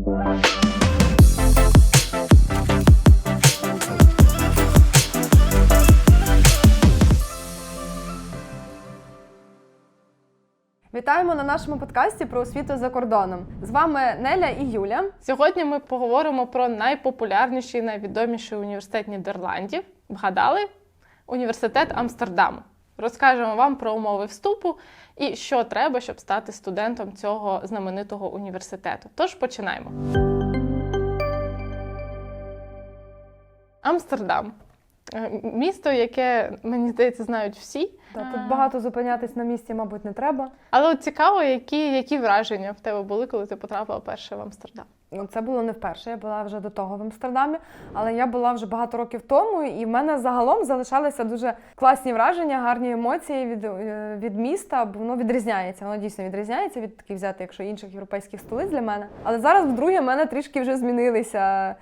Вітаємо на нашому подкасті про освіту за кордоном. З вами Неля і Юля. Сьогодні ми поговоримо про найпопулярніший, найвідоміший університет Нідерландів. Вгадали? Університет Амстердаму. Розкажемо вам про умови вступу і що треба, щоб стати студентом цього знаменитого університету. Тож починаємо. Амстердам. Е, Місто, яке, мені здається, знають всі. Та, тут багато зупинятись на місці, мабуть, не треба. Але от цікаво, які, які враження в тебе були, коли ти потрапила перше в Амстердам. Ну, Це було не вперше. Я була вже до того в Амстердамі, але я була вже багато років тому, і в мене загалом залишалися дуже класні враження, гарні емоції від, е, від міста, бо воно відрізняється. Воно дійсно відрізняється від таких взяти, якщо інших європейських столиць для мене. Але зараз, вдруге, в мене трішки вже змінилися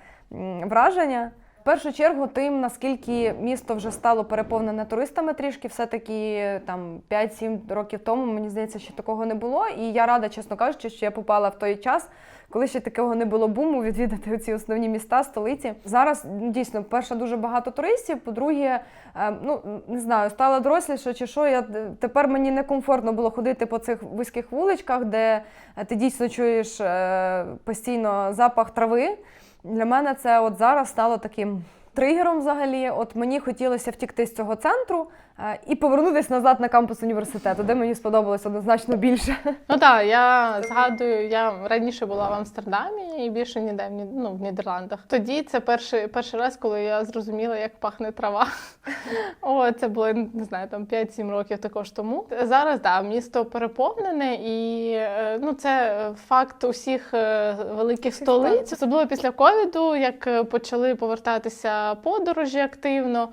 враження. В першу чергу, тим, наскільки місто вже стало переповнене туристами трішки, все-таки там 5-7 років тому, мені здається, що такого не було. І я рада, чесно кажучи, що я попала в той час, коли ще такого не було буму відвідати ці основні міста, столиці. Зараз ну, дійсно, перше, дуже багато туристів. По-друге, е, ну не знаю, стала доросліша чи що. Я тепер мені некомфортно було ходити по цих вузьких вуличках, де е, ти дійсно чуєш е, постійно запах трави. Для мене це от зараз стало таким тригером взагалі. От мені хотілося втікти з цього центру і повернутися назад на кампус університету, де мені сподобалось однозначно більше. Ну так, я згадую, я раніше була в Амстердамі і більше ніде в ну, в Нідерландах. Тоді це перший, перший раз, коли я зрозуміла, як пахне трава. О, це було не знаю, там 5-7 років також тому. Зараз да, місто переповнене, і е, ну це факт усіх е, великих столиць, особливо після ковіду, як е, почали повертатися подорожі активно.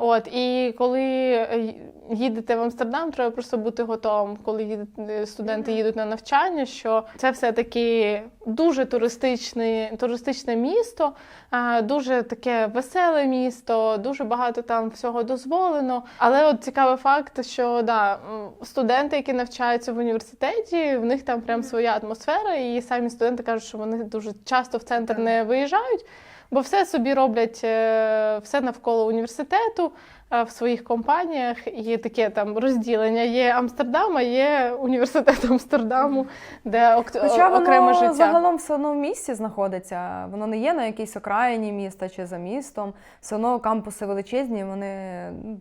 От і коли a, їдете в Амстердам, треба просто бути готовим, коли їдете, студенти їдуть на навчання, що це все таки дуже туристичне, туристичне місто, дуже таке веселе місто, дуже багато там всього дозволено. Але от цікавий факт, що да, студенти, які навчаються в університеті, в них там прям своя атмосфера, і самі студенти кажуть, що вони дуже часто в центр не виїжджають. Бо все собі роблять е, все навколо університету е, в своїх компаніях. Є таке там розділення. Є Амстердам, а є університет Амстердаму, де ок- Хоча воно окреме життя. загалом все одно в місті знаходиться. Воно не є на якійсь окраїні міста чи за містом. Все одно кампуси величезні, вони ну,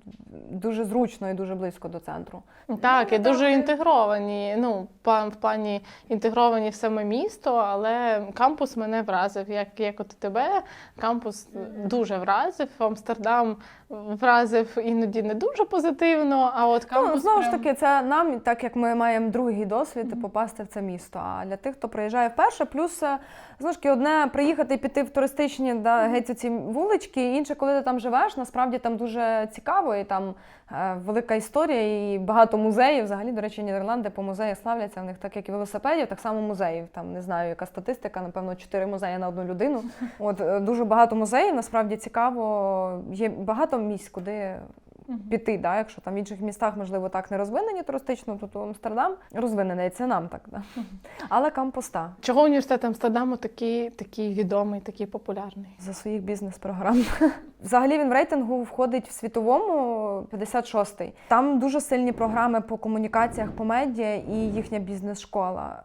дуже зручно і дуже близько до центру. Так, і дуже інтегровані. Ну, в плані інтегровані в саме місто, але кампус мене вразив. Як, як от тебе, кампус дуже вразив. Амстердам вразив іноді не дуже позитивно, а от кампус. Ну, знову ж таки, це нам, так як ми маємо другий досвід, попасти в це місто. А для тих, хто приїжджає вперше, плюс е, знову ж таки, одне приїхати і піти в туристичні да, геть ці вулички, інше, коли ти там живеш, насправді там дуже цікаво, і там е, велика історія, і багато музеїв. Взагалі, до речі, Нідерланди по музеях славляться. В них так як і велосипедів, так само музеїв. Там не знаю, яка статистика, напевно, чотири музеї на одну людину. От е, дуже багато музеїв, насправді цікаво. Є багато місць, куди піти, да? якщо там в інших містах, можливо, так не розвинені туристично, то, то Амстердам розвинений, і це нам так. Да? Але кампус та Чого університет Амстердаму такий, такий відомий, такий популярний? за своїх бізнес-програм. Взагалі він в рейтингу входить в світовому 56-й. Там дуже сильні програми по комунікаціях, по медіа і їхня бізнес-школа.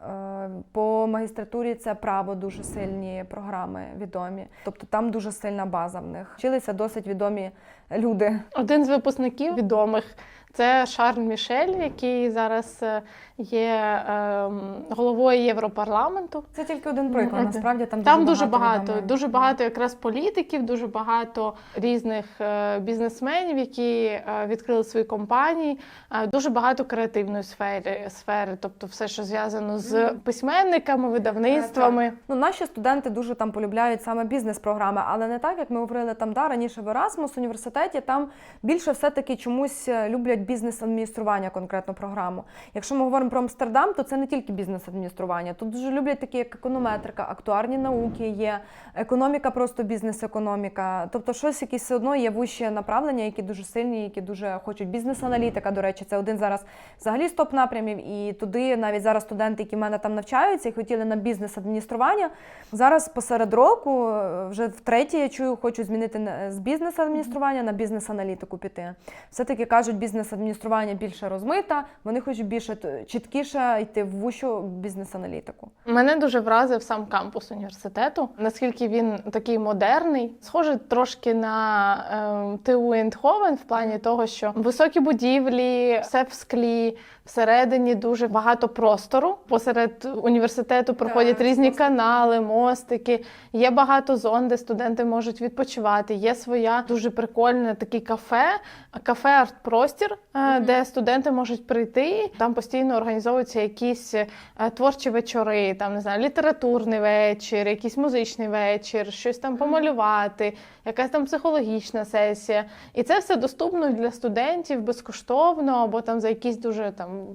По магістратурі це право дуже сильні програми відомі. Тобто там дуже сильна база в них. Вчилися досить відомі люди. Один з випускників відомих це Шарль Мішель, який зараз е, є ем, головою Європарламенту. Це тільки один приклад. Насправді там, Там дуже багато, відомих. дуже багато якраз політиків, дуже багато різних е, бізнесменів, які е, відкрили свої компанії, дуже багато креативної сфери, сфери, тобто все, що зв'язано з письменниками, видавництвами. Ну, наші студенти дуже там полюбляють саме бізнес-програми, але не так, як ми говорили там да, раніше в Erasmus університеті. Там більше все-таки чомусь е, люблять бізнес-адміністрування конкретну програму. Якщо ми говоримо про Амстердам, то це не тільки бізнес-адміністрування. Тут дуже люблять такі, як економетрика, актуарні науки є, економіка, просто бізнес-економіка. Тобто, щось якісь все одно є вищі направлення, які дуже сильні, які дуже хочуть. Бізнес-аналітика, до речі, це один зараз взагалі з топ-напрямів. І туди навіть зараз студенти, які в мене там навчаються і хотіли на бізнес-адміністрування. Зараз посеред року, е, вже втретє, я чую, хочу змінити з бізнес-адміністрування на бізнес-аналітику піти. Все-таки кажуть, бізнес-адміністрування більше розмита, вони хочуть більше чіткіше йти в вущу бізнес-аналітику. Мене дуже вразив сам кампус університету, наскільки він такий модерний, схожий трошки на е, ТУ Ендховен в плані того, що високі будівлі, все в склі, всередині дуже багато простору. Посеред університету проходять Так, різні просто. канали, мостики. Є багато зон, де студенти можуть відпочивати. Є своя дуже прикольне такий кафе, кафе арт-простір, е, де студенти можуть прийти. Там постійно організовуються якісь е, творчі вечори, там не знаю, літературний вечір, якийсь музичний вечір, щось там помалювати, якась там психологічна сесія. І це все доступно для студентів безкоштовно або там за якісь дуже там.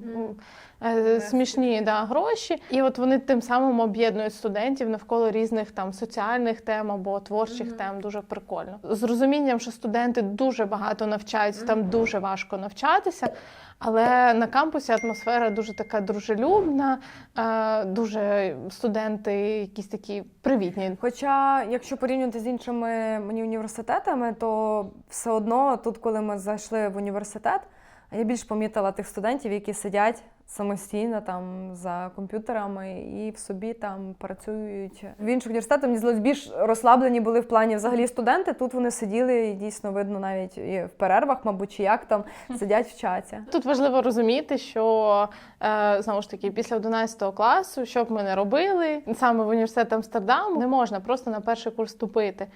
Е, Смішні да, гроші, і от вони тим самим об'єднують студентів навколо різних там соціальних тем або творчих тем. Дуже прикольно. З розумінням, що студенти дуже багато навчаються, там дуже важко навчатися. Але на кампусі атмосфера дуже така дружелюбна, е, дуже студенти якісь такі привітні. Хоча, якщо порівнювати з іншими мені університетами, то все одно тут, коли ми зайшли в університет, я більш помітила тих студентів, які сидять самостійно там за комп'ютерами і в собі там працюють. В інших університетах мені здалось, більш розслаблені були в плані взагалі студенти. Тут вони сиділи і дійсно видно навіть і в перервах, мабуть, чи як там сидять, вчаться. Тут важливо розуміти, що е, знову ж таки після 11 класу, що б ми не робили, саме в університет Амстердам не можна просто на перший курс вступити.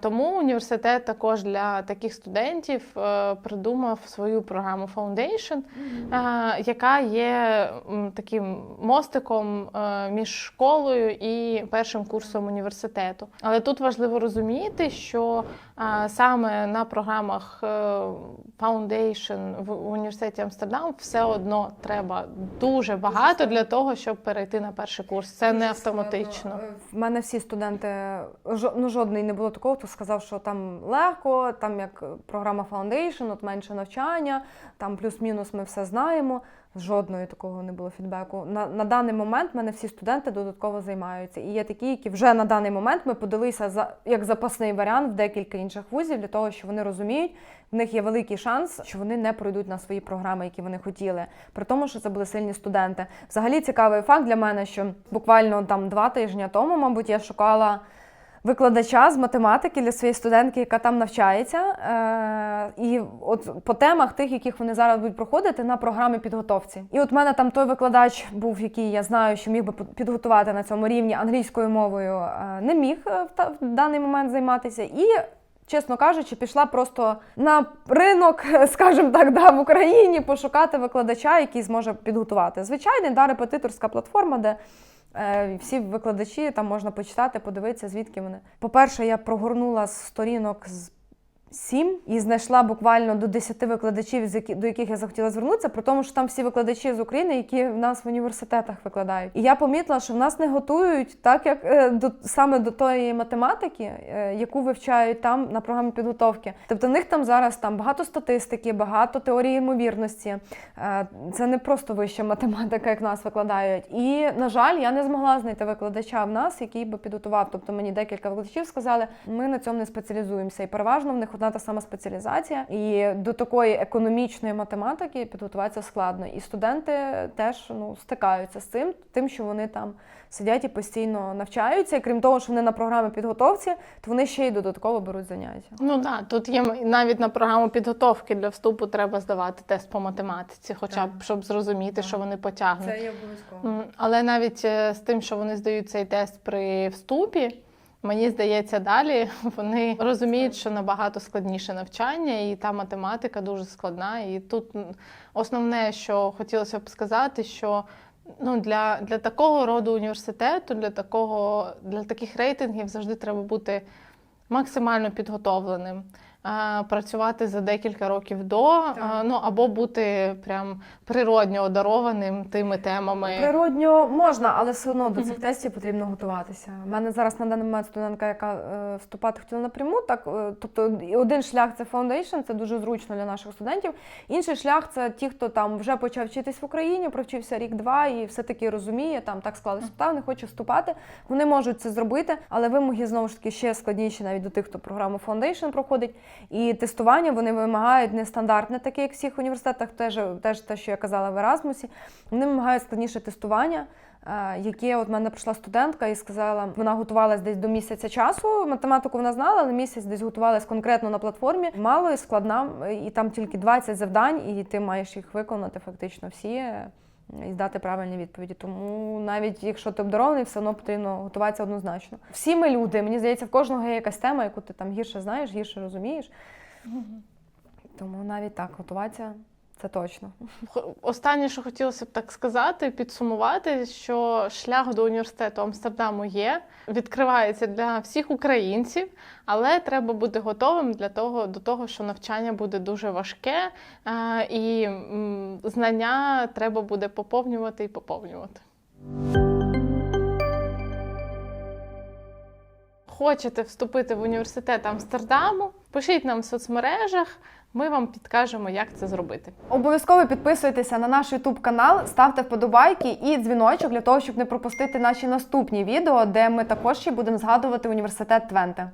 Тому університет також для таких студентів е, придумав свою програму Foundation, е, яка є таким мостиком е, між школою і першим курсом університету. Але тут важливо розуміти, що саме на програмах Foundation в університеті Амстердам все одно треба дуже багато для того, щоб перейти на перший курс. Це не автоматично. В мене всі студенти, ну жодний не було такого, хто сказав, що там легко, там як програма Foundation, от менше навчання, там плюс-мінус ми все знаємо. Жодної такого не було фідбеку. На, на даний момент мене всі студенти додатково займаються. І є такі, які вже на даний момент ми подалися за як запасний варіант в декілька інших вузів для того, що вони розуміють, в них є великий шанс, що вони не пройдуть на свої програми, які вони хотіли. При тому, що це були сильні студенти. Взагалі цікавий факт для мене, що буквально там два тижні тому, мабуть, я шукала. Викладача з математики для своєї студентки, яка там навчається, е- і от по темах тих, яких вони зараз будуть проходити на програмі підготовці. І от в мене там той викладач був, який я знаю, що міг би підготувати на цьому рівні англійською мовою, е- не міг е, в, даний момент займатися. І чесно кажучи, пішла просто на ринок, скажімо так, да, в Україні пошукати викладача, який зможе підготувати. Звичайний да, репетиторська платформа, де всі викладачі там можна почитати, подивитися, звідки вони. По-перше, я прогорнула з сторінок з. Сім і знайшла буквально до 10 викладачів, до яких я захотіла звернутися, при тому, що там всі викладачі з України, які в нас в університетах викладають. І я помітила, що в нас не готують так, як е, до саме до тої математики, е, яку вивчають там на програмі підготовки. Тобто в них там зараз там багато статистики, багато теорії ймовірності. Е, це не просто вища математика, як нас викладають. І на жаль, я не змогла знайти викладача в нас, який би підготував. Тобто мені декілька викладачів сказали, ми на цьому не спеціалізуємося. І переважно в них одна та сама спеціалізація. І до такої економічної математики підготуватися складно. І студенти теж ну, стикаються з цим, тим, що вони там сидять і постійно навчаються. І крім того, що вони на програмі підготовці, то вони ще й додатково беруть заняття. Ну так, тут є навіть на програму підготовки для вступу треба здавати тест по математиці, хоча б щоб зрозуміти, що вони потягнуть. є обов'язково. Але навіть е, з тим, що вони здають цей тест при вступі, мені здається, далі вони розуміють, що набагато складніше навчання, і та математика дуже складна. І тут основне, що хотілося б сказати, що ну, для, для такого роду університету, для, такого, для таких рейтингів завжди треба бути максимально підготовленим. Е, працювати за декілька років до, е, ну або бути прям природньо одарованим тими темами. Природньо можна, але все одно до цих тестів потрібно готуватися. У мене зараз на даний момент студентка, яка е, вступати хотіла напряму. Так, тобто, один шлях це foundation, це дуже зручно для наших студентів. Інший шлях це ті, хто там вже почав вчитись в Україні, провчився рік-два і все-таки розуміє, там так склалися обставини, хоче вступати. Вони можуть це зробити, але вимоги знову ж таки ще складніші навіть до тих, хто програму foundation проходить. І тестування вони вимагають нестандартне, таке як в всіх університетах, теж, теж те, що я казала в Еразмусі. Вони вимагають складніше тестування. е, Яке от мене прийшла студентка і сказала, вона готувалась десь до місяця часу. Математику вона знала, але місяць десь готувалась конкретно на платформі. Мало і складна, і там тільки 20 завдань, і ти маєш їх виконати фактично всі і здати правильні відповіді. Тому навіть якщо ти обдарований, все одно потрібно готуватися однозначно. Всі ми люди. Мені здається, в кожного є якась тема, яку ти там гірше знаєш, гірше розумієш. Тому навіть так готуватися це точно. Останнє, що хотілося б так сказати, підсумувати, що шлях до університету Амстердаму є, відкривається для всіх українців, але треба бути готовим для того, до того, що навчання буде дуже важке, е, і знання треба буде поповнювати і поповнювати. Хочете вступити в університет Амстердаму? Пишіть нам в соцмережах, ми вам підкажемо, як це зробити. Обов'язково підписуйтеся на наш YouTube канал, ставте вподобайки і дзвіночок для того, щоб не пропустити наші наступні відео, де ми також ще будемо згадувати університет Твенте.